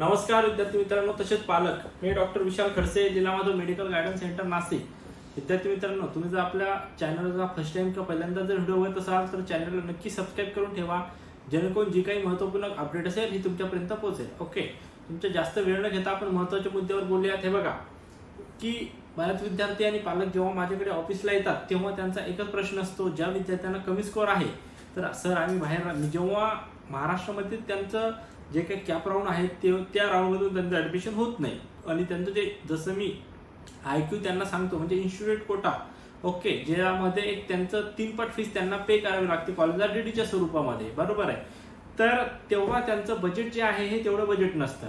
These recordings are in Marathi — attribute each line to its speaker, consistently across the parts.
Speaker 1: नमस्कार विद्यार्थी मित्रांनो तसेच पालक मी डॉक्टर विशाल खडसे जिल्हा Madhav medical guidance centre Nashik. विद्यार्थी मित्रांनो तुम्ही जर आपल्या चॅनलचा फर्स्ट टाइम किंवा पहिल्यांदा जर व्हिडिओ बघत असाल तर चॅनलला नक्की सबस्क्राईब करून ठेवा. जेणेकरून जी काही महत्त्वपूर्ण अपडेट असेल ही तुमच्यापर्यंत पोहोचेल. ओके तुमच्या जास्त वेळ न घेता आपण महत्त्वाच्या मुद्द्यावर बोलूयात. हे बघा की बऱ्याच विद्यार्थी आणि पालक जेव्हा माझ्याकडे ऑफिसला येतात तेव्हा त्यांचा एकच प्रश्न असतो ज्या विद्यार्थ्यांना कमी स्कोअर आहे तर सर आम्ही बाहेर जेव्हा महाराष्ट्रामध्ये त्यांचं जे काही कॅप राऊंड आहेत ते त्या राऊंडमधून त्यांचं ॲडमिशन होत नाही. आणि त्यांचं जे जसं मी आय क्यू त्यांना सांगतो म्हणजे इन्स्टिट्यूट कोटा ओके ज्यामध्ये एक त्यांचं तीन पट फीस त्यांना पे करावी लागते कॉलेजला डीडीच्या स्वरूपामध्ये. बरोबर आहे? तर तेव्हा त्यांचं बजेट जे आहे हे तेवढं बजेट नसतं.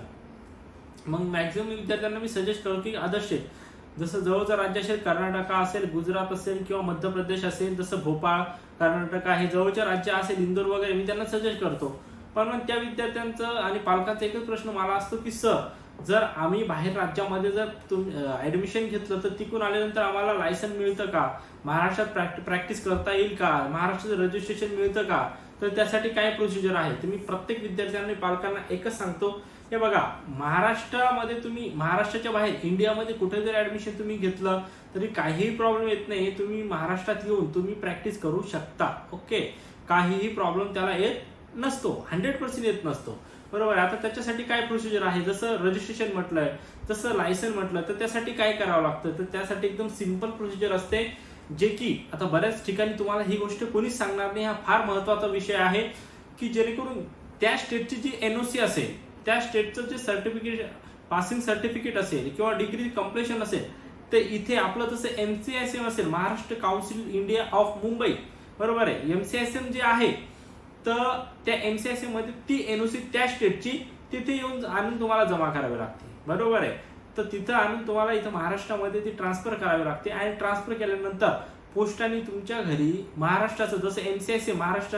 Speaker 1: मग मॅक्झिमम विद्यार्थ्यांना मी सजेस्ट करतो की आदर्श जसं जवळचं राज्य असेल कर्नाटक असेल गुजरात असेल किंवा मध्य प्रदेश असेल जसं भोपाळ कर्नाटक हे जवळच्या राज्य असेल इंदोर वगैरे मी त्यांना सजेस्ट करतो. पण मग त्या विद्यार्थ्यांचं आणि पालकांचा एकच प्रश्न मला असतो की सर जर आम्ही बाहेर राज्यामध्ये जर तुम ऍडमिशन घेतलं तर तिकून आल्यानंतर आम्हाला लायसन मिळतं का? महाराष्ट्रात प्रॅक्टिस करता येईल का? महाराष्ट्राचं रजिस्ट्रेशन मिळतं का? तर त्यासाठी काय प्रोसिजर आहे? तुम्ही प्रत्येक प्रत्येक विद्यार्थ्यांनी पालकांना एकच सांगतो हे बघा महाराष्ट्रामध्ये तुम्ही महाराष्ट्राच्या बाहेर इंडियामध्ये कुठे जरी ऍडमिशन तुम्ही घेतलं तरी काहीही प्रॉब्लेम येत नाही. तुम्ही महाराष्ट्रात येऊन तुम्ही प्रॅक्टिस करू शकता. ओके? काहीही प्रॉब्लेम त्याला येत नसतो. हंड्रेड पर्सेंट येत नसतो. बरोबर? आहे. आता त्याच्यासाठी काय प्रोसिजर आहे? जसं रजिस्ट्रेशन म्हटलंय तसं लायसन म्हटलं तर त्यासाठी काय करावं लागतं? तर त्यासाठी एकदम सिंपल प्रोसिजर असते जे की आता बऱ्याच ठिकाणी तुम्हाला ही गोष्ट कोणीच सांगणार नाही. हा फार महत्त्वाचा विषय आहे की जेणेकरून त्या स्टेटची जी एनओसी असेल त्या स्टेटचं जे सर्टिफिकेट पासिंग सर्टिफिकेट असेल किंवा डिग्री कम्प्लेशन असेल ते इथे आपलं जसं एम सी एस एम असेल Maharashtra council India of Mumbai बरोबर आहे? एम सी एस एम जे आहे तर त्या एम सी एसमध्ये ती एनओसी त्या स्टेटची तिथे येऊन आणून तुम्हाला जमा करावी लागते. बरोबर आहे? तर तिथं आणून तुम्हाला इथं महाराष्ट्रामध्ये ती ट्रान्सफर करावी लागते आणि ट्रान्सफर केल्यानंतर पोस्टाने तुमच्या घरी महाराष्ट्राचं जसं M C S A Maharashtra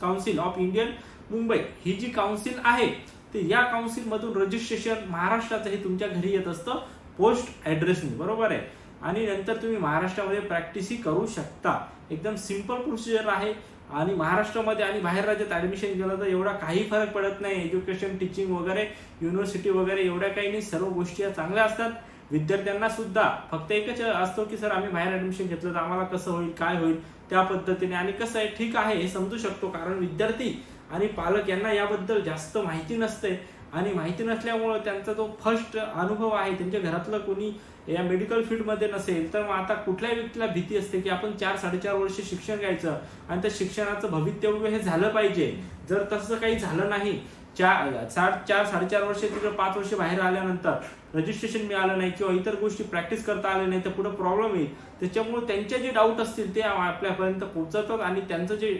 Speaker 1: council of Indian Mumbai ही जी काउन्सिल आहे ते या काउन्सिलमधून रजिस्ट्रेशन महाराष्ट्राचं हे तुमच्या घरी येत असतं पोस्ट ऍड्रेसनी बरोबर आहे? आणि नंतर तुम्ही महाराष्ट्रामध्ये प्रॅक्टिसही करू शकता. एकदम सिंपल प्रोसिजर आहे. आणि महाराष्ट्रामध्ये आणि बाहेर राज्यात ॲडमिशन केलं तर एवढा काही फरक पडत नाही. एज्युकेशन टीचिंग वगैरे युनिव्हर्सिटी वगैरे एवढ्या काही नाही. सर्व गोष्टी या चांगल्या असतात. विद्यार्थ्यांना सुद्धा फक्त एकच असतो की सर आम्ही बाहेर ॲडमिशन घेतलं तर आम्हाला कसं होईल काय होईल? त्या पद्धतीने. आणि कसं आहे ठीक आहे हे समजू शकतो. कारण विद्यार्थी आणि पालक यांना याबद्दल जास्त माहिती नसते. आणि माहिती नसल्यामुळं त्यांचा जो फर्स्ट अनुभव आहे त्यांच्या घरातलं कोणी या मेडिकल फील्डमध्ये नसेल तर मग आता कुठल्याही व्यक्तीला भीती असते की आपण चार साडेचार वर्ष शिक्षण घ्यायचं आणि त्या शिक्षणाचं भवितव्य हे झालं पाहिजे. जर तसं काही झालं नाही चार साठ चार साडेचार वर्ष तिकडे पाच वर्ष बाहेर आल्यानंतर रजिस्ट्रेशन मिळालं नाही किंवा इतर गोष्टी प्रॅक्टिस करता आल्या नाही तर पुढे प्रॉब्लेम येईल. त्याच्यामुळे त्यांचे जे डाऊट असतील ते आपल्यापर्यंत पोहोचवतात आणि त्यांचं जे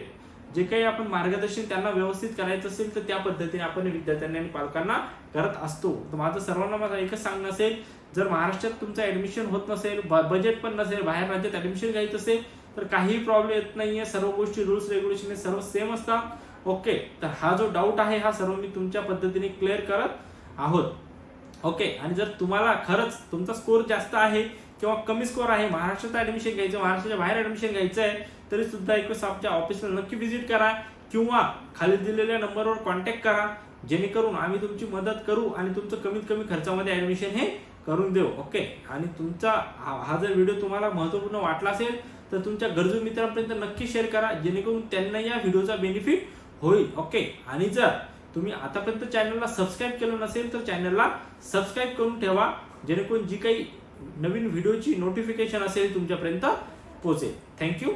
Speaker 1: जे काही आपण मार्गदर्शन त्यांना व्यवस्थित करायचं असेल तर त्या पद्धतीने आपण विद्यार्थ्यांना आणि पालकांना करत असतो. तर माझं सर्वांना माझं एकच सांगणं असेल जर महाराष्ट्रात तुमचं ऍडमिशन होत नसेल बजेट पण नसेल बाहेर राज्यात ऍडमिशन घ्यायचं असेल तर काही प्रॉब्लेम येत नाहीये. सर्व गोष्टी रुल्स रेग्युलेशन सर्व सेम असतात. ओके तर हा जो डाऊट आहे हा सर्व मी तुमच्या पद्धतीने क्लिअर करत आहोत. ओके आणि जर तुम्हाला खरंच तुमचा स्कोर जास्त आहे किंवा कमी स्कोर आहे महाराष्ट्रात ऍडमिशन घ्यायचं महाराष्ट्राच्या बाहेर ऍडमिशन घ्यायचं आहे तरी सुद्धा एक ऑफिसला नक्की व्हिजिट करा किंवा खाली दिलेल्या नंबरवर कॉन्टॅक्ट करा जेणेकरून आम्ही तुमची मदत करू आणि तुमचं कमीत कमी खर्चामध्ये ऍडमिशन हे करून देऊ. ओके आणि तुमचा हा हा जर व्हिडिओ तुम्हाला महत्त्वपूर्ण वाटला असेल तर तुमच्या गरजू मित्रांपर्यंत नक्की शेअर करा जेणेकरून त्यांना या व्हिडिओचा बेनिफिट होईल. ओके आणि जर तुम्ही आतापर्यंत चॅनलला सबस्क्राईब केलं नसेल तर चॅनलला सबस्क्राईब करून ठेवा जेणेकरून जी काही नवीन व्हिडिओची नोटिफिकेशन असेल तुमच्यापर्यंत पोहोचेल. थँक्यू